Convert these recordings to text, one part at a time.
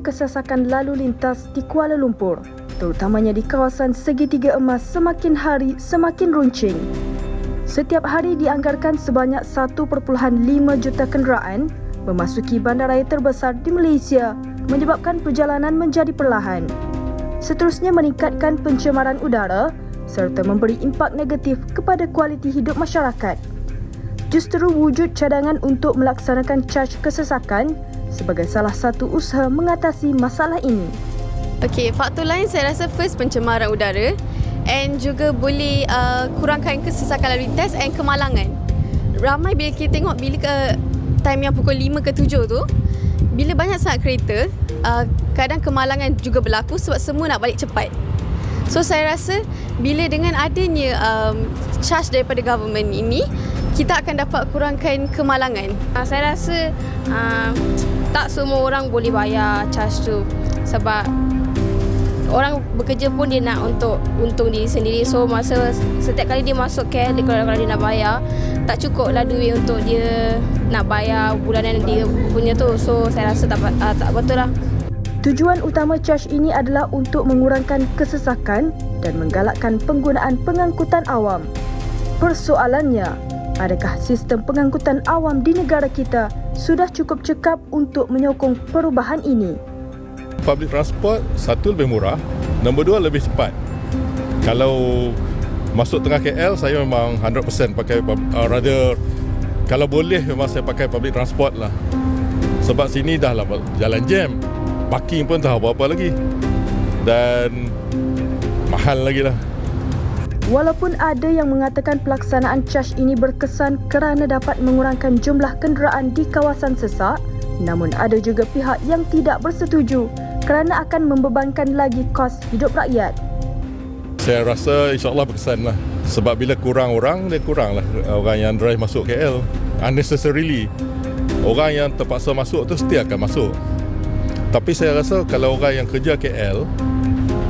kesesakan lalu lintas di Kuala Lumpur, terutamanya di kawasan segitiga emas semakin hari semakin runcing. Setiap hari dianggarkan sebanyak 1.5 juta kenderaan memasuki bandaraya terbesar di Malaysia menyebabkan perjalanan menjadi perlahan. Seterusnya meningkatkan pencemaran udara serta memberi impak negatif kepada kualiti hidup masyarakat. Justru wujud cadangan untuk melaksanakan caj kesesakan sebagai salah satu usaha mengatasi masalah ini. Okey, faktor lain saya rasa first pencemaran udara and juga boleh uh, kurangkan kesesakan lalu lintas and kemalangan. Ramai bila kita tengok bila ke time yang pukul 5 ke 7 tu, bila banyak sangat kereta, uh, kadang kemalangan juga berlaku sebab semua nak balik cepat. So saya rasa bila dengan adanya um, charge daripada government ini, kita akan dapat kurangkan kemalangan. Uh, saya rasa uh, tak semua orang boleh bayar charge tu sebab orang bekerja pun dia nak untuk untung diri sendiri so masa setiap kali dia masuk KL dia kalau, kalau dia nak bayar tak cukup lah duit untuk dia nak bayar bulanan dia punya tu so saya rasa tak, uh, tak betul lah Tujuan utama charge ini adalah untuk mengurangkan kesesakan dan menggalakkan penggunaan pengangkutan awam. Persoalannya, adakah sistem pengangkutan awam di negara kita sudah cukup cekap untuk menyokong perubahan ini? public transport satu lebih murah, nombor dua lebih cepat. Kalau masuk tengah KL saya memang 100% pakai uh, rather kalau boleh memang saya pakai public transport lah. Sebab sini dah lah jalan jam. Parking pun tak apa-apa lagi. Dan mahal lagi lah. Walaupun ada yang mengatakan pelaksanaan CHARGE ini berkesan kerana dapat mengurangkan jumlah kenderaan di kawasan sesak, namun ada juga pihak yang tidak bersetuju kerana akan membebankan lagi kos hidup rakyat. Saya rasa insyaAllah berkesan lah. Sebab bila kurang orang, dia kurang lah orang yang drive masuk KL. Unnecessarily. Orang yang terpaksa masuk tu setiap akan masuk. Tapi saya rasa kalau orang yang kerja KL,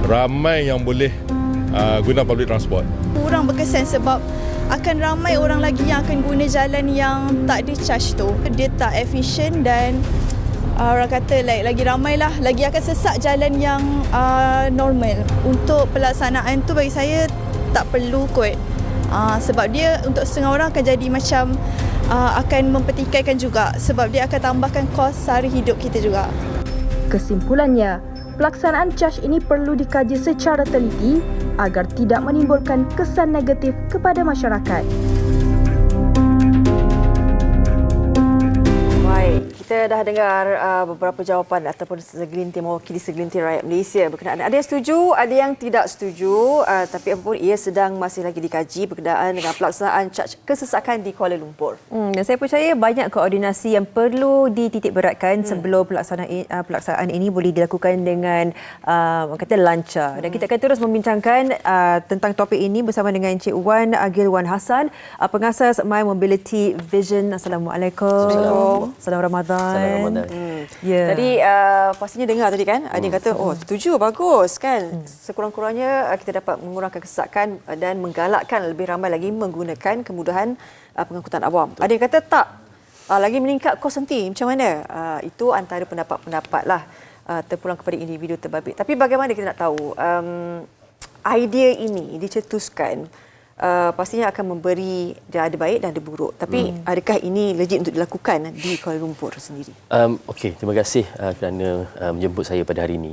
ramai yang boleh uh, guna public transport. Kurang berkesan sebab akan ramai orang lagi yang akan guna jalan yang tak di charge tu. Dia tak efisien dan uh, orang kata like, lagi ramai lah. Lagi akan sesak jalan yang uh, normal. Untuk pelaksanaan tu bagi saya tak perlu kot. Uh, sebab dia untuk setengah orang akan jadi macam uh, akan mempertikaikan juga. Sebab dia akan tambahkan kos sehari hidup kita juga. Kesimpulannya pelaksanaan charge ini perlu dikaji secara teliti agar tidak menimbulkan kesan negatif kepada masyarakat. Kita dah dengar uh, beberapa jawapan ataupun segelintir mewakili segelintir rakyat Malaysia berkenaan ada yang setuju, ada yang tidak setuju uh, tapi apapun ia sedang masih lagi dikaji berkenaan dengan pelaksanaan caj kesesakan di Kuala Lumpur. Hmm, dan saya percaya banyak koordinasi yang perlu dititik beratkan hmm. sebelum pelaksanaan uh, pelaksanaan ini boleh dilakukan dengan uh, kata lancar. Dan hmm. kita akan terus membincangkan uh, tentang topik ini bersama dengan Encik Wan Agil Wan Hassan, uh, pengasas My Mobility Vision. Assalamualaikum. Assalamualaikum. Selamat Ramadan. Ramadan. Hmm. Yeah. Tadi uh, pastinya dengar tadi kan, ada yang kata oh setuju bagus kan. Hmm. Sekurang-kurangnya uh, kita dapat mengurangkan kesesakan uh, dan menggalakkan lebih ramai lagi menggunakan kemudahan uh, pengangkutan awam. Betul. Ada yang kata tak. Uh, lagi meningkat kos nanti macam mana? Uh, itu antara pendapat-pendapat lah uh, terpulang kepada individu terbabit. Tapi bagaimana kita nak tahu um, idea ini dicetuskan uh, pastinya akan memberi dia ada baik dan ada buruk. Tapi hmm. adakah ini legit untuk dilakukan di Kuala Lumpur sendiri? Um, Okey, terima kasih uh, kerana uh, menjemput saya pada hari ini.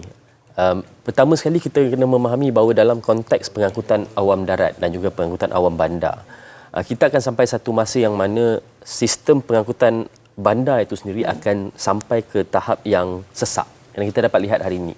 Um, pertama sekali kita kena memahami bahawa dalam konteks pengangkutan awam darat dan juga pengangkutan awam bandar, uh, kita akan sampai satu masa yang mana sistem pengangkutan bandar itu sendiri akan sampai ke tahap yang sesak. Yang kita dapat lihat hari ini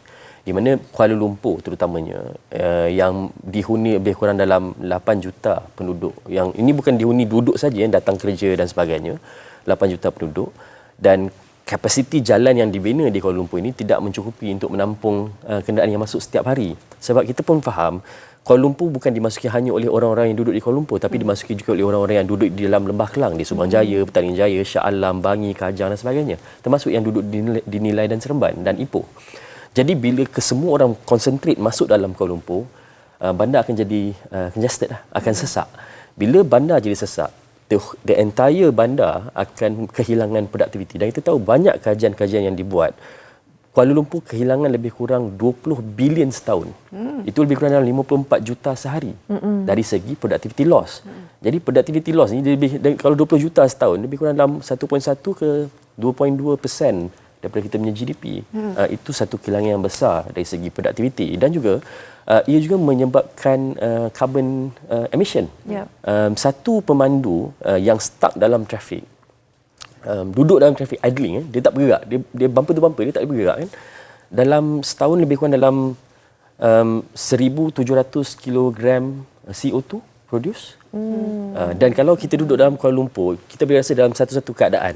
di mana Kuala Lumpur terutamanya uh, yang dihuni lebih kurang dalam 8 juta penduduk. Yang ini bukan dihuni duduk saja yang datang kerja dan sebagainya. 8 juta penduduk. Dan kapasiti jalan yang dibina di Kuala Lumpur ini tidak mencukupi untuk menampung uh, kenderaan yang masuk setiap hari. Sebab kita pun faham Kuala Lumpur bukan dimasuki hanya oleh orang-orang yang duduk di Kuala Lumpur tapi dimasuki juga oleh orang-orang yang duduk di dalam Lembah Kelang di Subang Jaya, Petaling Jaya, Shah Alam, Bangi, Kajang dan sebagainya. Termasuk yang duduk di Nilai, dan Seremban dan Ipoh. Jadi bila kesemua orang konsentrit masuk dalam Kuala Lumpur, uh, bandar akan jadi uh, congested lah, akan sesak. Bila bandar jadi sesak, the, the entire bandar akan kehilangan produktiviti. Dan kita tahu banyak kajian-kajian yang dibuat, Kuala Lumpur kehilangan lebih kurang 20 bilion setahun. Hmm. Itu lebih kurang dalam 54 juta sehari hmm. dari segi productivity loss. Hmm. Jadi productivity loss ni lebih kalau 20 juta setahun lebih kurang dalam 1.1 ke 2.2 persen daripada kita punya GDP. Hmm. Uh, itu satu kehilangan yang besar dari segi productivity dan juga uh, ia juga menyebabkan uh, carbon uh, emission. Yeah. Um, satu pemandu uh, yang stuck dalam trafik um, duduk dalam trafik idling eh, dia tak bergerak dia dia bumper tu bumper dia tak bergerak kan dalam setahun lebih kurang dalam um, 1700 kg CO2 produce hmm. uh, dan kalau kita duduk dalam Kuala Lumpur kita boleh rasa dalam satu-satu keadaan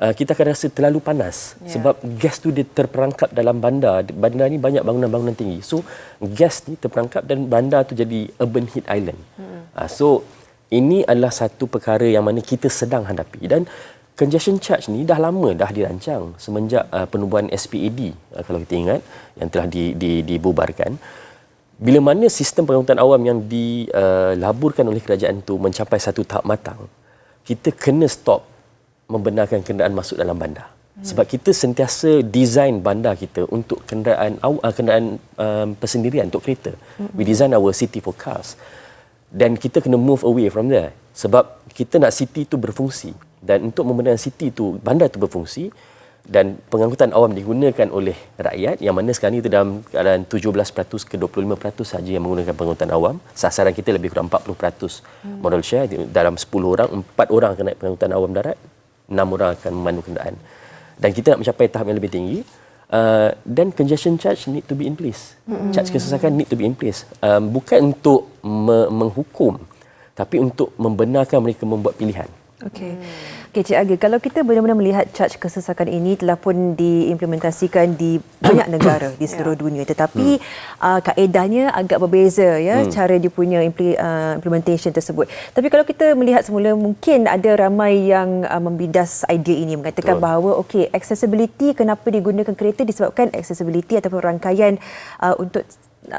uh, kita akan rasa terlalu panas yeah. sebab gas tu dia terperangkap dalam bandar. Bandar ni banyak bangunan-bangunan tinggi. So gas ni terperangkap dan bandar tu jadi urban heat island. Hmm. uh, so ini adalah satu perkara yang mana kita sedang hadapi. Dan congestion charge ni dah lama dah dirancang semenjak uh, penubuhan SPAD uh, kalau kita ingat yang telah di, di, dibubarkan. Bila mana sistem pengangkutan awam yang dilaburkan uh, oleh kerajaan itu mencapai satu tahap matang kita kena stop membenarkan kenderaan masuk dalam bandar. Sebab kita sentiasa design bandar kita untuk kenderaan uh, kenderaan um, persendirian untuk kereta. We design our city for cars. Dan kita kena move away from there. Sebab kita nak city itu berfungsi. Dan untuk membenarkan city itu bandar itu berfungsi dan pengangkutan awam digunakan oleh rakyat yang mana sekarang itu dalam keadaan 17% ke 25% saja yang menggunakan pengangkutan awam. Sasaran kita lebih kurang 40% hmm. model share. Dalam 10 orang 4 orang akan naik pengangkutan awam darat 6 orang akan memandu kenderaan dan kita nak mencapai tahap yang lebih tinggi uh, dan congestion charge need to be in place hmm. charge kesesakan need to be in place um, bukan untuk me- menghukum tapi untuk membenarkan mereka membuat pilihan Okey. Okey Cik Agil, kalau kita benar-benar melihat charge kesesakan ini telah pun diimplementasikan di banyak negara di seluruh ya. dunia tetapi hmm. uh, kaedahnya agak berbeza ya hmm. cara dia punya uh, implementation tersebut. Tapi kalau kita melihat semula mungkin ada ramai yang uh, membidas idea ini mengatakan Betul. bahawa okey accessibility kenapa digunakan kereta disebabkan accessibility ataupun rangkaian uh, untuk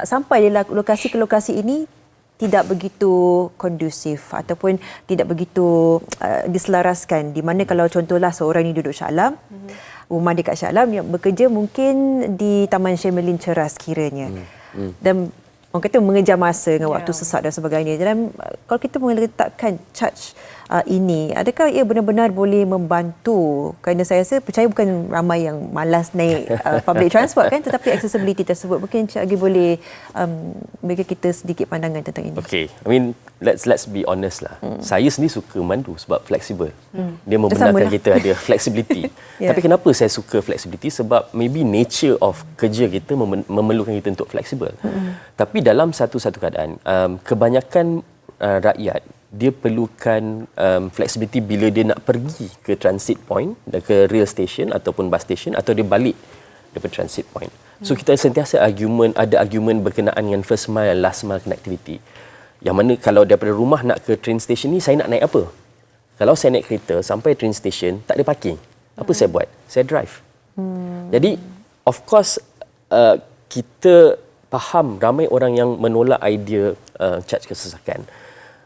sampai di lokasi ke lokasi ini tidak begitu kondusif ataupun tidak begitu uh, diselaraskan di mana kalau contohlah seorang ini duduk Shah Alam mm-hmm. rumah dekat Shah Alam yang bekerja mungkin di Taman Shemelin Ceras kiranya mm-hmm. dan orang kata mengejar masa dengan waktu yeah. sesak dan sebagainya dan uh, kalau kita meletakkan charge uh, ini? Adakah ia benar-benar boleh membantu? Kerana saya rasa percaya bukan ramai yang malas naik uh, public transport kan tetapi accessibility tersebut. Mungkin Cik Agi boleh um, bagi kita sedikit pandangan tentang ini. Okay. I mean let's let's be honest lah. Hmm. saya sendiri suka mandu sebab fleksibel. Hmm. dia membenarkan kita ada flexibility yeah. tapi kenapa saya suka flexibility sebab maybe nature of kerja kita memerlukan kita untuk fleksibel. Hmm. tapi dalam satu-satu keadaan um, kebanyakan uh, rakyat dia perlukan um, flexibility bila dia nak pergi ke transit point ke rail station ataupun bus station atau dia balik daripada transit point. So kita sentiasa argument ada argument berkenaan dengan first mile last mile connectivity. Yang mana kalau daripada rumah nak ke train station ni saya nak naik apa? Kalau saya naik kereta sampai train station tak ada parking. Apa hmm. saya buat? Saya drive. Hmm. Jadi of course uh, kita faham ramai orang yang menolak idea uh, charge kesesakan.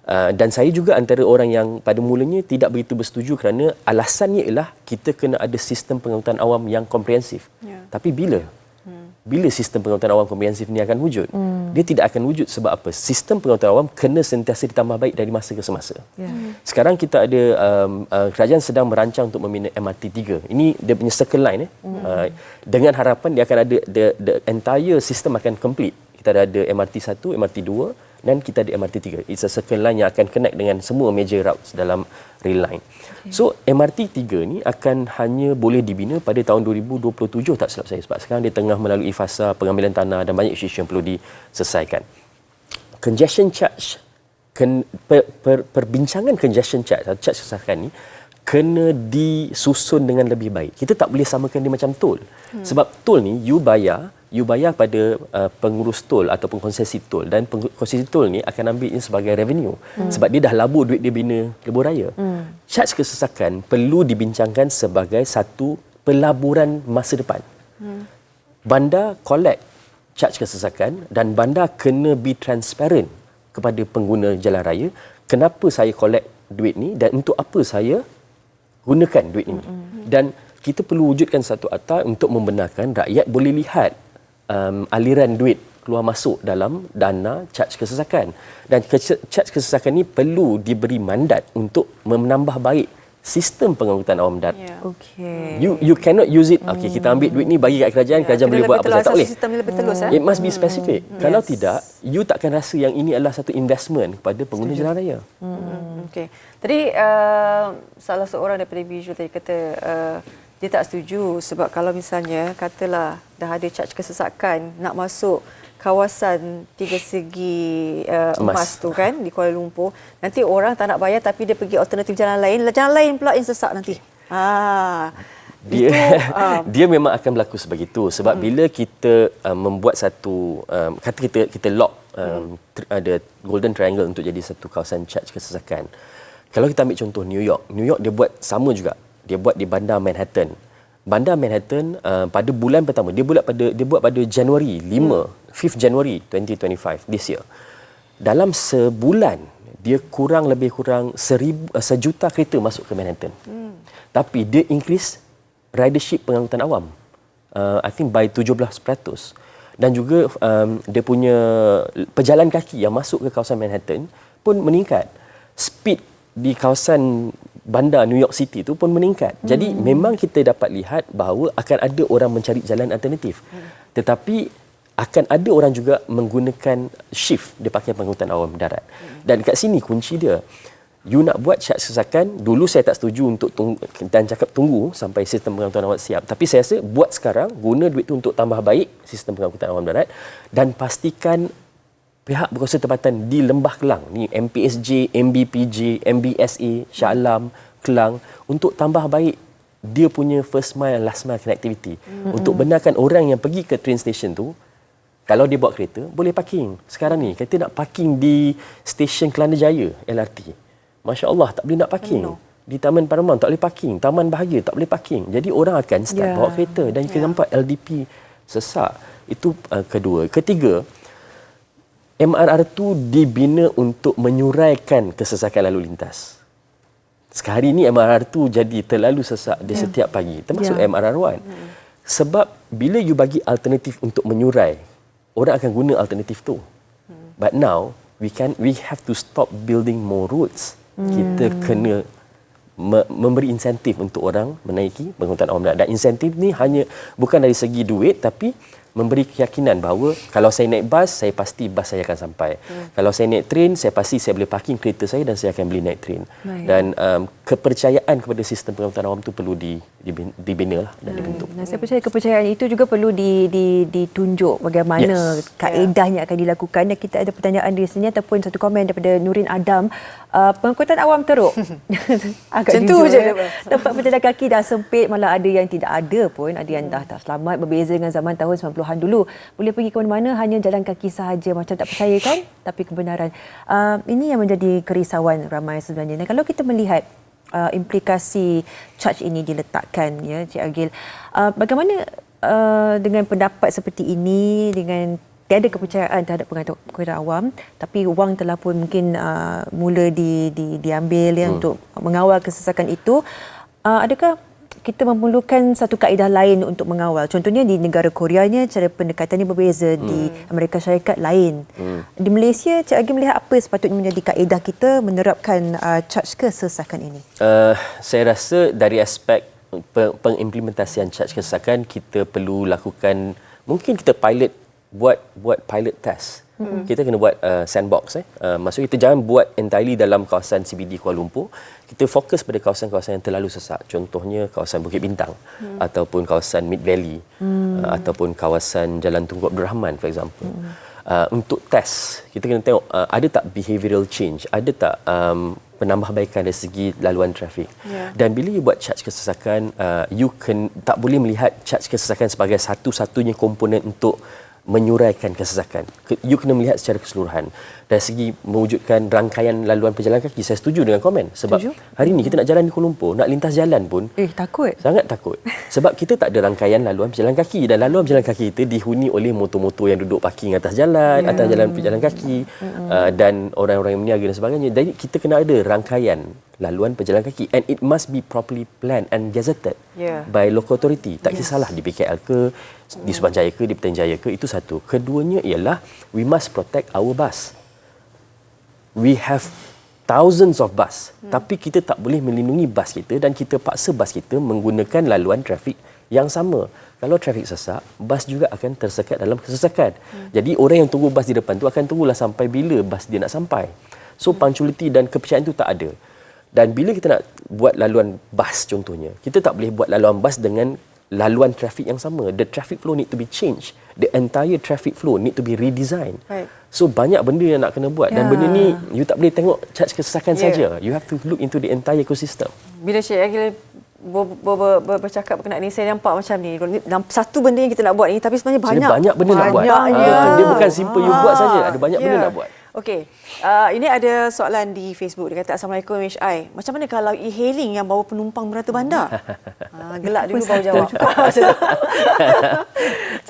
Uh, dan saya juga antara orang yang pada mulanya tidak begitu bersetuju kerana alasannya ialah kita kena ada sistem pengangkutan awam yang komprehensif. Yeah. Tapi bila? Hmm. Bila sistem pengangkutan awam komprehensif ini akan wujud? Hmm. Dia tidak akan wujud sebab apa? Sistem pengangkutan awam kena sentiasa ditambah baik dari masa ke semasa. Yeah. Hmm. Sekarang kita ada um, uh, kerajaan sedang merancang untuk membina MRT 3. Ini dia punya circle line eh. Hmm. Uh, dengan harapan dia akan ada the, the entire system akan complete. Kita ada MRT 1, MRT 2 dan kita ada MRT 3. It's a circle line yang akan connect dengan semua major routes dalam rail line. Okay. So MRT 3 ni akan hanya boleh dibina pada tahun 2027 tak silap saya sebab sekarang dia tengah melalui fasa pengambilan tanah dan banyak isu yang perlu diselesaikan. Congestion charge ken, per, per, perbincangan congestion charge atau charge kesakan ni kena disusun dengan lebih baik. Kita tak boleh samakan dia macam tol. Hmm. Sebab tol ni you bayar you bayar pada uh, pengurus tol ataupun konsesi tol dan konsesi tol ni akan ambil ini sebagai revenue hmm. sebab dia dah labur duit dia bina lebuh raya. Hmm. Charge kesesakan perlu dibincangkan sebagai satu pelaburan masa depan. Hmm. Bandar collect charge kesesakan dan bandar kena be transparent kepada pengguna jalan raya kenapa saya collect duit ni dan untuk apa saya gunakan duit ini. Hmm. Dan kita perlu wujudkan satu akta untuk membenarkan rakyat boleh lihat um, aliran duit keluar masuk dalam dana caj kesesakan dan caj kesesakan ini perlu diberi mandat untuk menambah baik sistem pengangkutan awam darat. Ya. Okey. You you cannot use it. Okey, kita ambil duit ni bagi kat kerajaan, Ya, kerajaan kena boleh buat apa saja. Tak boleh. Sistem ni lebih telus. eh? It must be specific. Kalau tidak, you takkan rasa yang ini adalah satu investment kepada pengguna jalan raya. Hmm, Okey. Tadi uh, salah seorang daripada visual tadi kata uh, dia tak setuju sebab kalau misalnya katalah dah ada caj kesesakan nak masuk kawasan tiga segi uh, emas. Emas. tu kan di Kuala Lumpur nanti orang tak nak bayar tapi dia pergi alternatif jalan lain jalan lain pula yang sesak nanti. Ah. dia Itu, ah. dia memang akan berlaku sebegitu sebab hmm. bila kita uh, membuat satu um, kata kita kita lock um, tri- ada golden triangle untuk jadi satu kawasan charge kesesakan kalau kita ambil contoh New York New York dia buat sama juga dia buat di bandar Manhattan bandar Manhattan uh, pada bulan pertama dia buat pada dia buat pada Januari 5 hmm. 5th January 2025 this year dalam sebulan dia kurang lebih kurang seribu, uh, sejuta kereta masuk ke Manhattan. Hmm. Tapi dia increase ridership pengangkutan awam. Uh, I think by 17%. Dan juga um, dia punya pejalan kaki yang masuk ke kawasan Manhattan pun meningkat. Speed di kawasan bandar New York City tu pun meningkat. Hmm. Jadi memang kita dapat lihat bahawa akan ada orang mencari jalan alternatif. Hmm. Tetapi akan ada orang juga menggunakan shift dia pakai pengangkutan awam darat. Dan kat sini kunci dia. You nak buat syarat kesesakan, dulu saya tak setuju untuk tunggu, dan cakap tunggu sampai sistem pengangkutan awam siap. Tapi saya rasa buat sekarang, guna duit tu untuk tambah baik sistem pengangkutan awam darat dan pastikan pihak berkuasa tempatan di Lembah Kelang, ni MPSJ, MBPJ, MBSA, Shah Alam, Kelang untuk tambah baik dia punya first mile last mile connectivity mm-hmm. untuk benarkan orang yang pergi ke train station tu kalau dia bawa kereta, boleh parking. Sekarang ni, kita nak parking di stesen Kelana Jaya, LRT. Masya Allah, tak boleh nak parking. Penuh. Di Taman Paramount, tak boleh parking. Taman Bahagia, tak boleh parking. Jadi, orang akan start Ya. bawa kereta. Dan kita nampak LDP sesak. Itu uh, kedua. Ketiga, MRR tu dibina untuk menyuraikan kesesakan lalu lintas. Sekali ni MRR tu jadi terlalu sesak di setiap pagi. Termasuk Ya. MRR 1. Sebab bila you bagi alternatif untuk menyurai, orang akan guna alternatif tu. But now we can we have to stop building more roads. Kita kena me- memberi insentif untuk orang menaiki pengangkutan awam darat. Dan insentif ni hanya bukan dari segi duit tapi memberi keyakinan bahawa kalau saya naik bas, saya pasti bas saya akan sampai. Hmm. Kalau saya naik train, saya pasti saya boleh parking kereta saya dan saya akan boleh naik train. Baik. Dan um, kepercayaan kepada sistem pengangkutan awam tu perlu di, dibin- dibina lah dan dibentuk. Dan saya percaya kepercayaan itu juga perlu di, di, ditunjuk bagaimana Yes. kaedahnya akan dilakukan. Dan kita ada pertanyaan di sini ataupun satu komen daripada Nurin Adam. Uh, pengangkutan awam teruk. Agak Macam tu jujur, je ya. dia. Tempat berjalan kaki dah sempit, malah ada yang tidak ada pun. Ada yang dah tak selamat berbeza dengan zaman tahun 90-an dulu. Boleh pergi ke mana-mana hanya jalan kaki sahaja. Macam tak percaya kan? Tapi kebenaran. Uh, ini yang menjadi kerisauan ramai sebenarnya. Dan kalau kita melihat uh, implikasi charge ini diletakkan ya Cik Agil. Uh, bagaimana uh, dengan pendapat seperti ini dengan tiada kepercayaan terhadap pengangkutan awam tapi wang telah pun mungkin uh, mula di, di diambil ya Hmm. untuk mengawal kesesakan itu uh, adakah kita memerlukan satu kaedah lain untuk mengawal. Contohnya di negara Korea ni cara pendekatannya berbeza, hmm. di Amerika Syarikat lain. Hmm. Di Malaysia Cik Agil melihat apa sepatutnya menjadi kaedah kita menerapkan uh, charge kesesakan ini? Uh, saya rasa dari aspek pe- pengimplementasian charge kesesakan kita perlu lakukan mungkin kita pilot buat buat pilot test. Mm-hmm. Kita kena buat uh, sandbox eh. Uh, maksud kita jangan buat entirely dalam kawasan CBD Kuala Lumpur. Kita fokus pada kawasan-kawasan yang terlalu sesak. Contohnya kawasan Bukit Bintang mm. ataupun kawasan Mid Valley mm. uh, ataupun kawasan Jalan Tunku Abdul Rahman for example. Mm. Uh, untuk test kita kena tengok uh, ada tak behavioral change, ada tak um, penambahbaikan dari segi laluan trafik. Ya. Dan bila you buat charge kesesakan, uh, you can, tak boleh melihat charge kesesakan sebagai satu-satunya komponen untuk menyuraikan kesesakan. Ke- You kena melihat secara keseluruhan. Dari segi mewujudkan rangkaian laluan pejalan kaki, saya setuju dengan komen. Sebab Setuju. hari ini kita nak jalan di Kuala Lumpur, nak lintas jalan pun Eh takut. sangat takut. Sebab kita tak ada rangkaian laluan pejalan kaki dan laluan pejalan kaki kita dihuni oleh motor-motor yang duduk parking atas jalan, atas jalan pejalan kaki uh, dan orang-orang yang meniaga dan sebagainya. Jadi kita kena ada rangkaian laluan pejalan kaki and it must be properly planned and gazetted Yeah. by local authority. Tak kisahlah di PKL ke, di Subanjaya ke, di Petanjaya ke, itu satu. Keduanya ialah we must protect our bus. We have thousands of bus, hmm. tapi kita tak boleh melindungi bus kita dan kita paksa bus kita menggunakan laluan trafik yang sama. Kalau trafik sesak, bas juga akan tersekat dalam kesesakan. Hmm. Jadi orang yang tunggu bas di depan tu akan tunggulah sampai bila bas dia nak sampai. So punctuality dan kepercayaan itu tak ada. Dan bila kita nak buat laluan bas contohnya, kita tak boleh buat laluan bas dengan laluan trafik yang sama. The traffic flow need to be changed. The entire traffic flow need to be redesigned. Right. So banyak benda yang nak kena buat dan Ya. benda ni you tak boleh tengok charge kesesakan Ya. saja. You have to look into the entire ecosystem. Bila Syed Agil ber, ber, ber, ber, bercakap berkenaan ni, saya nampak macam ni. Satu benda yang kita nak buat ni, tapi sebenarnya banyak. Sebenarnya banyak benda nak buat. Ah, betul. Dia bukan simple you buat saja. Ada banyak benda Ya. nak buat. Okey, uh, ini ada soalan di Facebook. Dia kata, Assalamualaikum HI. Macam mana kalau e-hailing yang bawa penumpang merata bandar? uh, gelak dulu baru jawab.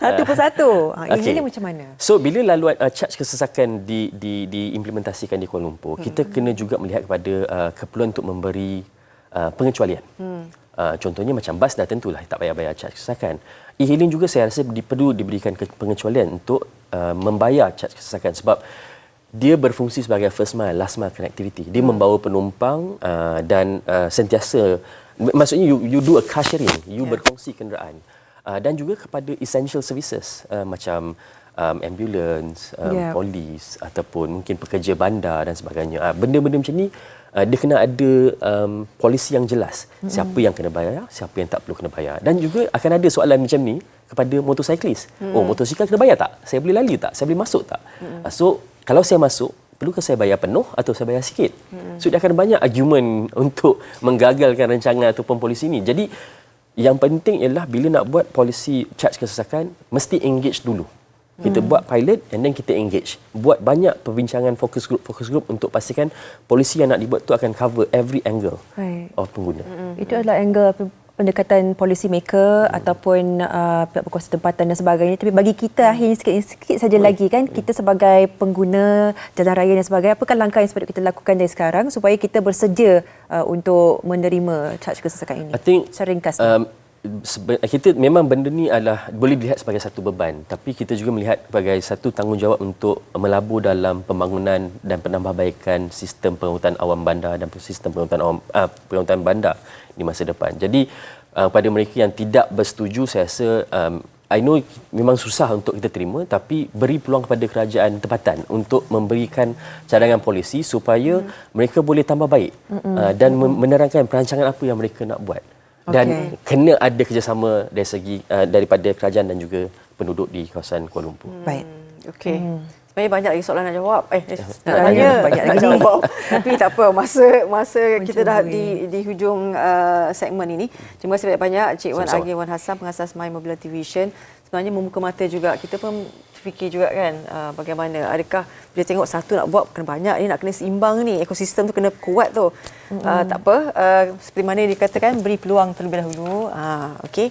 Satu persatu. Ha, Okey. Ini macam mana? So bila laluan uh, charge kesesakan di di diimplementasikan di Kuala Lumpur, hmm. kita kena juga melihat kepada uh, keperluan untuk memberi uh, pengecualian. Hmm. Uh, contohnya macam bas dah tentulah tak payah bayar charge kesesakan. E-hailing juga saya rasa perlu diberikan pengecualian untuk uh, membayar charge kesesakan sebab dia berfungsi sebagai first mile, last mile connectivity. Dia hmm. membawa penumpang uh, dan uh, sentiasa maksudnya you you do a car sharing, you yeah. berkongsi kenderaan. Uh, dan juga kepada essential services uh, macam um, ambulance, um, Yeah. polis ataupun mungkin pekerja bandar dan sebagainya. Uh, benda-benda macam ni uh, dia kena ada um, polisi yang jelas. Mm-hmm. Siapa yang kena bayar, siapa yang tak perlu kena bayar. Dan juga akan ada soalan macam ni kepada motosiklis. Mm-hmm. Oh, motosikal kena bayar tak? Saya boleh lali tak? Saya boleh masuk tak? Mm-hmm. Uh, so, kalau saya masuk, perlukah saya bayar penuh atau saya bayar sikit? Mm-hmm. So, dia akan banyak argument untuk menggagalkan rancangan ataupun polisi ini. Jadi, yang penting ialah bila nak buat polisi charge kesesakan, mesti engage dulu. Kita hmm. buat pilot and then kita engage. Buat banyak perbincangan fokus group fokus group untuk pastikan polisi yang nak dibuat tu akan cover every angle Right. of pengguna. Itu adalah angle pendekatan policy maker ataupun uh, pihak berkuasa tempatan dan sebagainya. Tapi bagi kita akhirnya sikit, sikit saja lagi kan kita sebagai pengguna jalan raya dan sebagainya apakah langkah yang sepatutnya kita lakukan dari sekarang supaya kita bersedia uh, untuk menerima charge kesesakan ini? I think secara ringkas. um, kita memang benda ni adalah boleh dilihat sebagai satu beban. Tapi kita juga melihat sebagai satu tanggungjawab untuk melabur dalam pembangunan dan penambahbaikan sistem pengangkutan awam bandar dan sistem pengangkutan awam uh, pengangkutan bandar di masa depan. Jadi uh, pada mereka yang tidak bersetuju saya rasa um, I know memang susah untuk kita terima tapi beri peluang kepada kerajaan tempatan untuk memberikan cadangan polisi supaya hmm. mereka boleh tambah baik uh, dan hmm. menerangkan perancangan apa yang mereka nak buat dan Okey. kena ada kerjasama dari segi uh, daripada kerajaan dan juga penduduk di kawasan Kuala Lumpur. baik Okey. Sebenarnya banyak lagi soalan nak jawab. Eh, eh nak banyak, tanya. banyak nak lagi. jawab. Tapi tak apa, masa masa kita dah Mencuri. di di hujung uh, segmen ini. Terima kasih banyak-banyak Cik Wan. Agil Wan Hassan pengasas My Mobility Vision. Sebenarnya membuka mata juga. Kita pun fikir juga kan uh, bagaimana adakah bila tengok satu nak buat kena banyak ni nak kena seimbang ni ekosistem tu kena kuat tu. Uh, tak apa uh, seperti mana dikatakan beri peluang terlebih dahulu. Uh, okey.